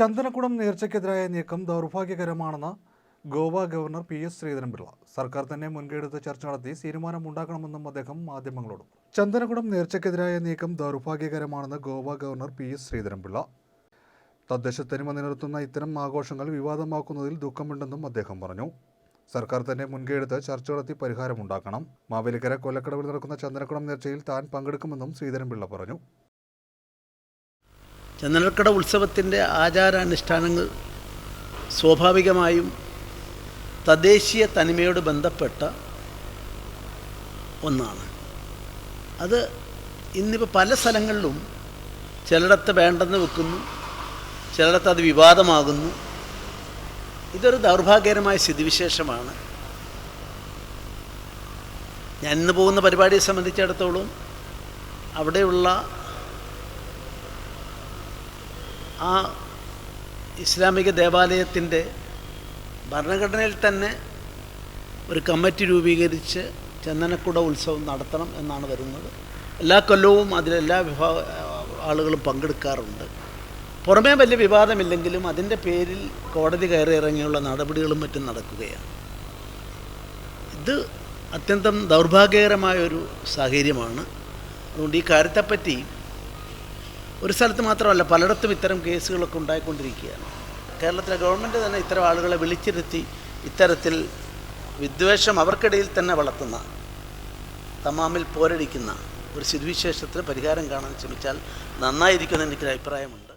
ചന്ദനക്കുടം നേർച്ചയ്ക്കെതിരായ നീക്കം ദൗർഭാഗ്യകരമാണെന്ന് Goa governor P S Sreedharan Pillai. സർക്കാർ തന്നെ മുൻകൈയെടുത്ത് ചർച്ച നടത്തി തീരുമാനമുണ്ടാക്കണമെന്നും അദ്ദേഹം മാധ്യമങ്ങളോട് ചന്ദനക്കുടം നേർച്ചയ്ക്കെതിരായ നീക്കം ദൗർഭാഗ്യകരമാണെന്ന് Goa governor P S Sreedharan Pillai. തദ്ദേശ തനിമ നിലനിർത്തുന്ന ഇത്തരം ആഘോഷങ്ങൾ വിവാദമാക്കുന്നതിൽ ദുഃഖമുണ്ടെന്നും അദ്ദേഹം പറഞ്ഞു. സർക്കാർ തന്നെ മുൻകൈയെടുത്ത് ചർച്ച നടത്തി പരിഹാരമുണ്ടാക്കണം. മാവേലിക്കര കൊല്ലക്കടവിൽ നടക്കുന്ന ചന്ദനക്കുടം നേർച്ചയിൽ താൻ പങ്കെടുക്കുമെന്നും ശ്രീധരൻപിള്ള പറഞ്ഞു. ചന്ദനക്കട ഉത്സവത്തിന്റെ ആചാരാനുഷ്ഠാനങ്ങൾ സ്വാഭാവികമായും തദ്ദേശീയ തനിമയോട് ബന്ധപ്പെട്ട ഒന്നാണ്. അത് ഇന്നിപ്പോൾ പല സ്ഥലങ്ങളിലും ചിലയിടത്ത് വേണ്ടെന്ന് വെക്കുന്നു ചിലയിടത്ത് അത് വിവാദമാകുന്നു. ഇതൊരു ദൗർഭാഗ്യകരമായ സ്ഥിതിവിശേഷമാണ്. ഞാൻ ഇന്ന് പോകുന്ന പരിപാടിയെ സംബന്ധിച്ചിടത്തോളം അവിടെയുള്ള ആ ഇസ്ലാമിക ദേവാലയത്തിന്റെ ഭരണഘടനയിൽ തന്നെ ഒരു കമ്മിറ്റി രൂപീകരിച്ച് ചന്ദനക്കുട ഉത്സവം നടത്തണം എന്നാണ് വരുന്നത്. എല്ലാ കൊല്ലവും അതിലെല്ലാ വിഭാഗ ആളുകളും പങ്കെടുക്കാറുണ്ട്. പുറമേ വലിയ വിവാദമില്ലെങ്കിലും അതിന്റെ പേരിൽ കോടതി കയറി ഇറങ്ങിയുള്ള നടപടികളും മറ്റും നടക്കുകയാണ്. ഇത് അത്യന്തം ദൗർഭാഗ്യകരമായൊരു സാഹചര്യമാണ്. അതുകൊണ്ട് ഈ കാര്യത്തെപ്പറ്റി ഒരു സ്ഥലത്ത് മാത്രമല്ല പലയിടത്തും ഇത്തരം കേസുകളൊക്കെ ഉണ്ടായിക്കൊണ്ടിരിക്കുകയാണ്. കേരളത്തിലെ ഗവൺമെന്റ് തന്നെ ഇത്തരം ആളുകളെ വിളിച്ചിരുത്തി ഇത്തരത്തിൽ വിദ്വേഷം അവർക്കിടയിൽ തന്നെ വളർത്തുന്ന തമാമിൽ പോരടിക്കുന്ന ഒരു സ്ഥിതിവിശേഷത്തിന് പരിഹാരം കാണാൻ ശ്രമിച്ചാൽ നന്നായിരിക്കുമെന്ന് എനിക്കൊരു അഭിപ്രായമുണ്ട്.